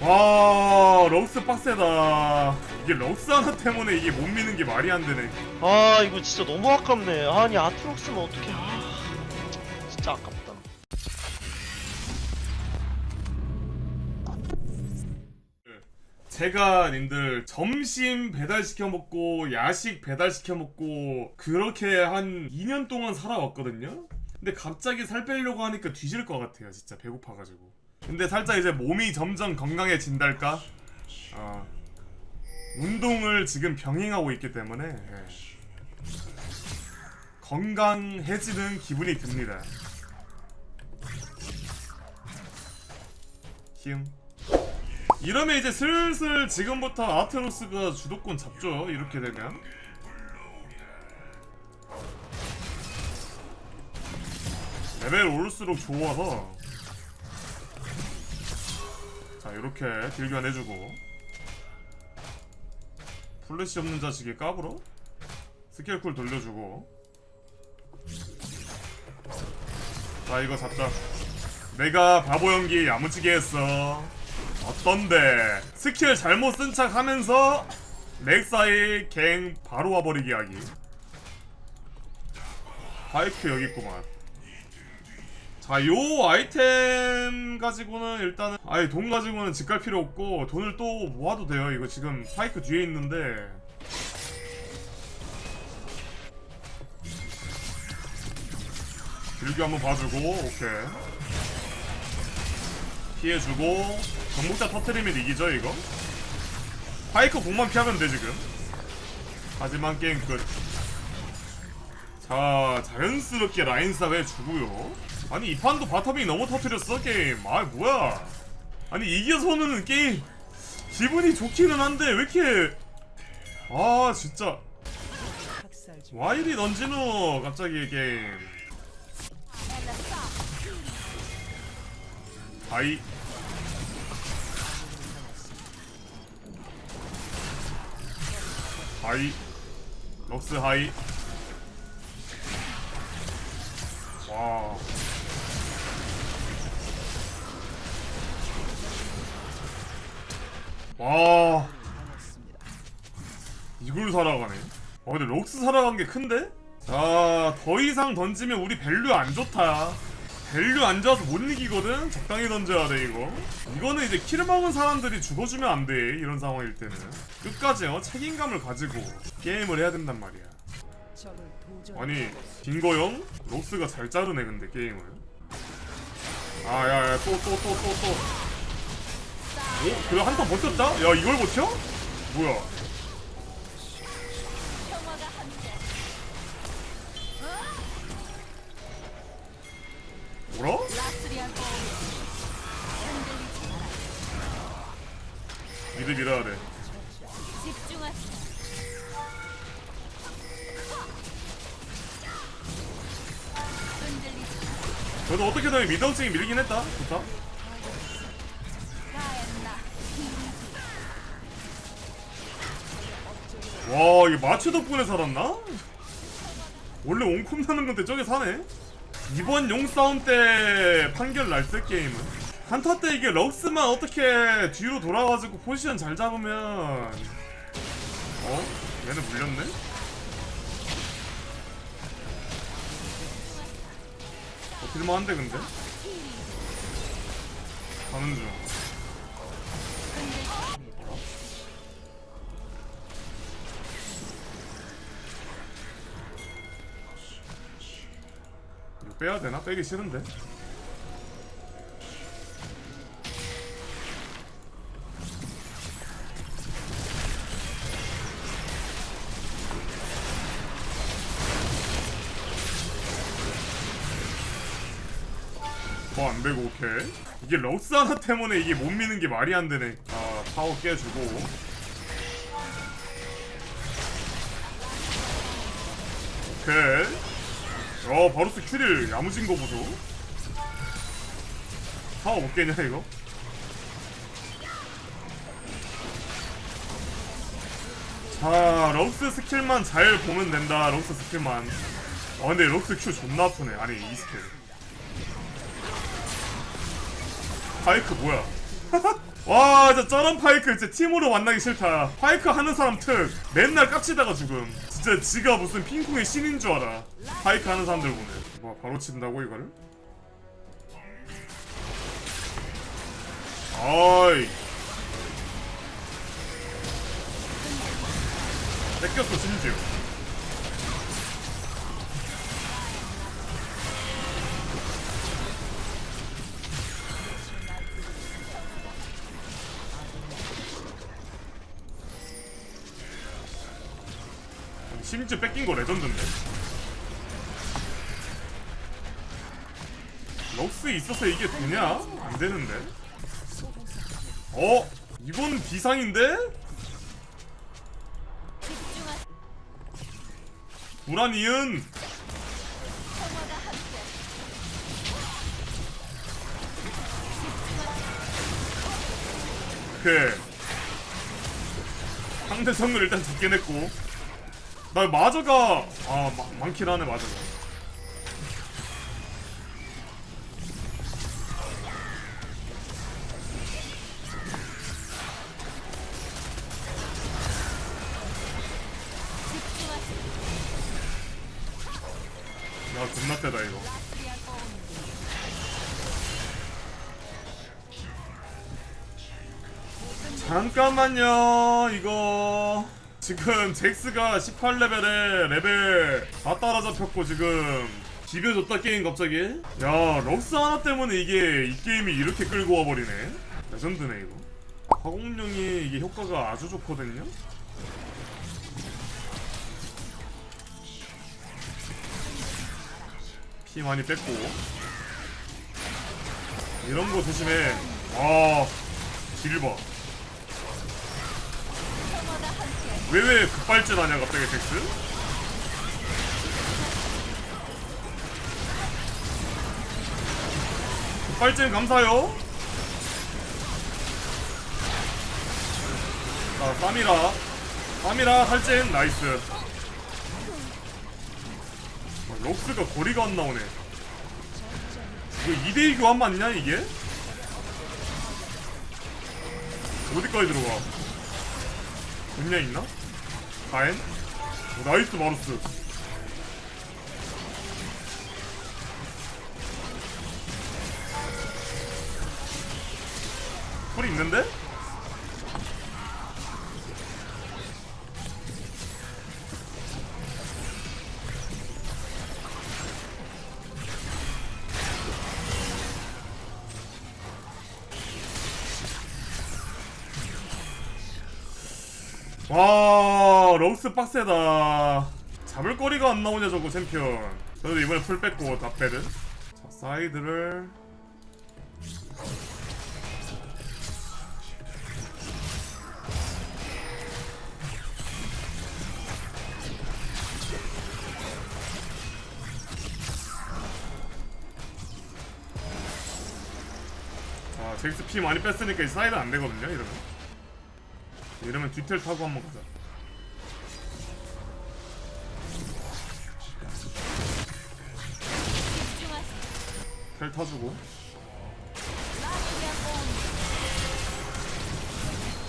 와 럭스 빡세다. 이게 럭스 하나 때문에 이게 못 미는 게 말이 안 되네. 아 이거 진짜 너무 아깝네. 아니 아트록스는 어떻게 아 진짜 아깝다. 제가 님들 점심 배달시켜 먹고 야식 배달시켜 먹고 그렇게 한 2년 동안 살아왔거든요? 근데 갑자기 살 빼려고 하니까 뒤질 것 같아요 진짜. 배고파가지고 근데 살짝 이제 몸이 점점 건강해진달까? 어, 운동을 지금 병행하고 있기 때문에 예. 건강해지는 기분이 듭니다. 히응 이러면 이제 슬슬 지금부터 아트로스가 주도권 잡죠 이렇게 되면. 레벨 올수록 좋아서 이렇게 딜견 해주고. 플래시 없는 자식이 까불어 스킬쿨 돌려주고. 자 이거 잡자. 내가 바보 연기 야무지게 했어. 어떤데? 스킬 잘못 쓴 척 하면서 렉사이 갱 바로 와버리기 하기. 파이크 여기 있구만 자요 아이템 가지고는 일단은 아니 돈 가지고는 집 갈 필요 없고 돈을 또 모아도 돼요. 이거 지금 파이크 뒤에 있는데. 길게 한번 봐주고 오케이. 피해주고 정복자 터트리면 이기죠 이거? 파이크 공만 피하면 돼 지금. 하지만 게임 끝 자, 자연스럽게 라인 싸움 해주고요. 아니, 이 판도 바텀이 너무 터트렸어, 게임. 아, 뭐야. 아니, 이겨서는 게임, 기분이 좋기는 한데, 왜 이렇게. 아, 진짜. 와 이리 던지노, 갑자기 게임. 하이. 하이. 럭스 하이. 와. 와. 이걸 살아가네. 어, 근데 록스 살아간 게 큰데? 자, 더 이상 던지면 우리 밸류 안 좋다. 밸류 안 좋아서 못 이기거든? 적당히 던져야 돼, 이거. 이거는 이제 킬 먹은 사람들이 죽어주면 안 돼, 이런 상황일 때는. 끝까지, 어, 책임감을 가지고 게임을 해야 된단 말이야. 아니 빙거형 록스가 잘 자르네 근데 게임을 아야야 또 또 또 또또 오? 그래 한턴 버텼다? 야 이걸 버텨? 뭐야 뭐라? 미드 밀어야 돼 그래도 어떻게든 미드업층이 밀긴 했다 좋다. 와 이게 마취 덕분에 살았나? 원래 옹콤 나는 건데 저게 사네? 이번 용싸움 때 판결 날듯 게임은 한타 때 이게 럭스만 어떻게 뒤로 돌아가지고 포지션 잘 잡으면 어? 얘는 물렸네? 버틸만한데 근데? 가는 중 이거 빼야 되나? 빼기 싫은데. 더 안 되고 오케이. 이게 럭스 하나 때문에 이게 못 미는 게 말이 안 되네. 아 파워 깨주고. 오케이. 어 바루스 큐릴 야무진 거 보소 파워 못 깨냐 이거? 자 럭스 스킬만 잘 보면 된다 럭스 스킬만 어 근데 럭스 큐 존나 아프네 아니 이 스킬 파이크 뭐야? 와 진짜 저런 파이크 진짜 팀으로 만나기 싫다. 파이크 하는 사람 특 맨날 깝치다가 죽음. 진짜 지가 무슨 핑퐁의 신인 줄 알아. 파이크 하는 사람들 보면 뭐 바로 친다고 이거를? 아이. 뺏겼어 심지어 뺏긴 거 레전드인데 럭스 있어서 이게 되냐? 안 되는데 어? 이건 비상인데? 함께. 그 상대 성을 일단 잡긴 했고 나 마저가 아 마, 많긴 하네 마저가. 야 존나 세다 이거 잠깐만요 이거 지금 잭스가 18레벨에 레벨 다 따라잡혔고 지금 비벼줬다 게임 갑자기. 야 럭스 하나 때문에 이게 이 게임이 이렇게 끌고 와버리네. 레전드네 이거. 화공룡이 이게 효과가 아주 좋거든요. 피 많이 뺐고. 이런 거 조심해. 와 길봐 왜 왜 급발진하냐 갑자기 잭스? 급발진 감사요. 자, 쌈이라. 쌈이라 탈진 나이스. 어, 럭스가 거리가 안 나오네. 이거 2대2 교환 맞냐 이게? 어디까지 들어가? 분야 있나? 가엔? 오, 나이스 마루스 풀이 있는데? 와 럭스 빡세다. 잡을 거리가 안 나오냐 저거 챔피언. 그래도 이번에 풀 뺐고 답배는 자 사이드를. 자 잭스 피 많이 뺐으니까 이 사이드 안 되거든요 이러면. 이러면 뒤텔 타고 한번 가자. 텔 타주고.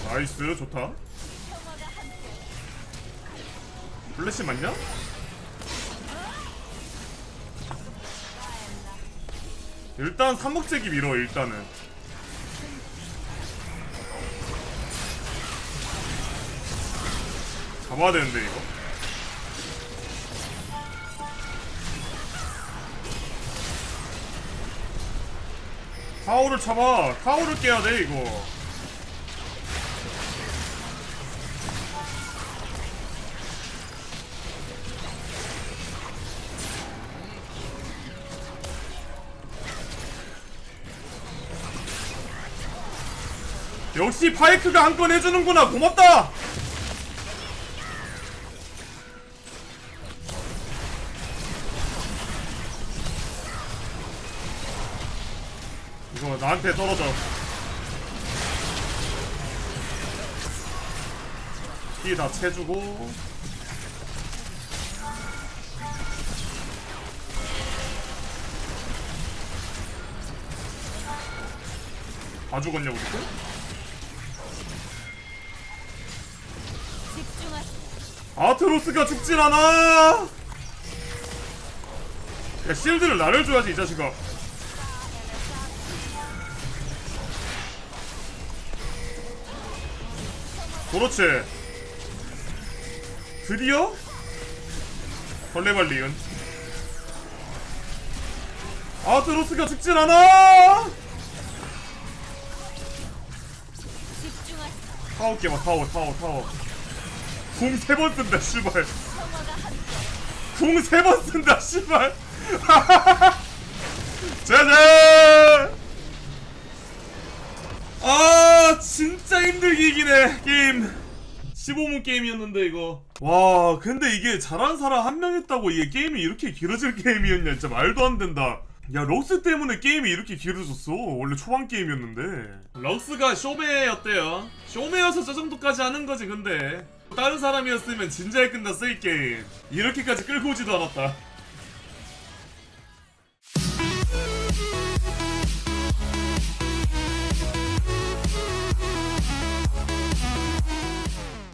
나이스 좋다. 플래시 맞냐? 일단 삼목재기 밀어 일단은. 잡아야 되는데 이거. 타워를 잡아. 타워를 깨야 돼 이거. 역시 파이크가 한 건 해주는구나 고맙다 이거 나한테 떨어져 피다 채주고 다 죽었냐 우리 팀? 아트로스가 죽질 않아! 야 실드를 나를 줘야지 이 자식아 그렇지. 드디어 벌레발리은. 아트로스가 죽진 않아. 타워 깨봐 타워 타워 타워. 궁 세 번 쓴다 씨발. 궁 세 번 쓴다 씨발. 짜잔 아 진짜 힘들게 이기네 게임. 15분 게임이었는데 이거. 와 근데 이게 잘한 사람 한명 있다고 이게 게임이 이렇게 길어질 게임이었냐 진짜 말도 안 된다. 야 럭스 때문에 게임이 이렇게 길어졌어. 원래 초반 게임이었는데. 럭스가 쇼메였대요. 쇼메여서 저 정도까지 하는 거지 근데. 다른 사람이었으면 진작에 끝났어 이 게임. 이렇게까지 끌고 오지도 않았다